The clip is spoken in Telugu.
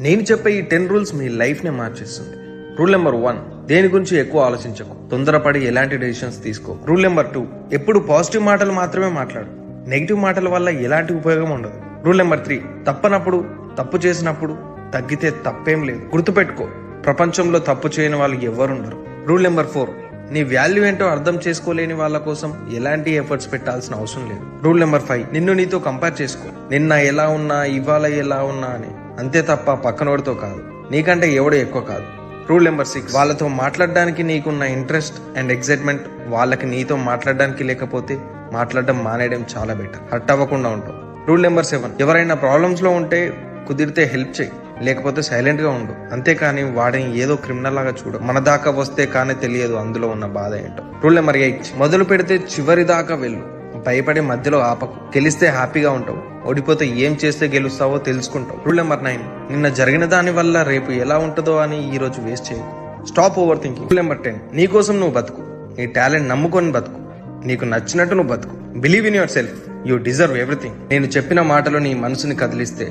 నేను చెప్పే ఈ టెన్ రూల్స్ మీ లైఫ్నే మార్చేస్తుంది. రూల్ నెంబర్ వన్ దేని గురించి ఎక్కువ ఆలోచించకు. తొందరపడి ఎలాంటి డెసిషన్స్ తీసుకో. రూల్ నెంబర్ టూ ఎప్పుడు పాజిటివ్ మాటలు మాత్రమే మాట్లాడు. నెగిటివ్ మాటల వల్ల ఎలాంటి ఉపయోగం ఉండదు. రూల్ నెంబర్ త్రీ తప్పనప్పుడు తప్పు చేసినప్పుడు తగ్గితే తప్పేం లేదు. గుర్తుపెట్టుకో ప్రపంచంలో తప్పు చేయని వాళ్ళు ఎవరుండరు రూల్ నెంబర్ ఫోర్ నీ వాల్యూ ఏంటో అర్థం చేసుకోలేని వాళ్ళ కోసం ఎలాంటి ఎఫర్ట్స్ పెట్టాల్సిన అవసరం లేదు. రూల్ నెంబర్ ఫైవ్ నిన్ను నీతో కంపేర్ చేసుకో. నిన్న ఎలా ఉన్నా ఇవాళ ఎలా ఉన్నా అని. అంతే తప్ప పక్కనోడితో కాదు. నీకంటే ఎవడు ఎక్కువ కాదు. రూల్ నెంబర్ సిక్స్ వాళ్ళతో మాట్లాడడానికి నీకున్న ఇంట్రెస్ట్ అండ్ ఎక్సైట్మెంట్ వాళ్ళకి నీతో మాట్లాడడానికి లేకపోతే మాట్లాడడం మానేయడం చాలా బెటర్ హర్ట్ అవ్వకుండా ఉంటాం రూల్ నెంబర్ సెవెన్ ఎవరైనా ప్రాబ్లమ్స్లో ఉంటే కుదిరితే హెల్ప్ చేయి. లేకపోతే సైలెంట్గా ఉండు. అంతేకాని వాడిని ఏదో క్రిమినల్ లాగా చూడు. మన దాకా వస్తే కానీ తెలియదు అందులో ఉన్న బాధ ఏంటో. రూల్ నెంబర్ ఎయిట్ మొదలు పెడితే చివరి దాకా వెళ్ళు. భయపడి మధ్యలో ఆపకు గెలిస్తే హ్యాపీగా ఉంటావు. ఓడిపోతే ఏం చేస్తే గెలుస్తావో తెలుసుకుంటావు. రూల్ నెంబర్ నైన్ నిన్న జరిగిన దాని వల్ల రేపు ఎలా ఉంటుందో అని ఈ రోజు వేస్ట్ చేయకు. Stop overthinking rule number ten నీ కోసం నువ్వు బతుకు. నీ టాలెంట్ నమ్ముకొని బతుకు. నీకు నచ్చినట్టు నువ్వు బతుకు. Believe in yourself you deserve everything నేను చెప్పిన మాటలు నీ మనసుని కదిలిస్తే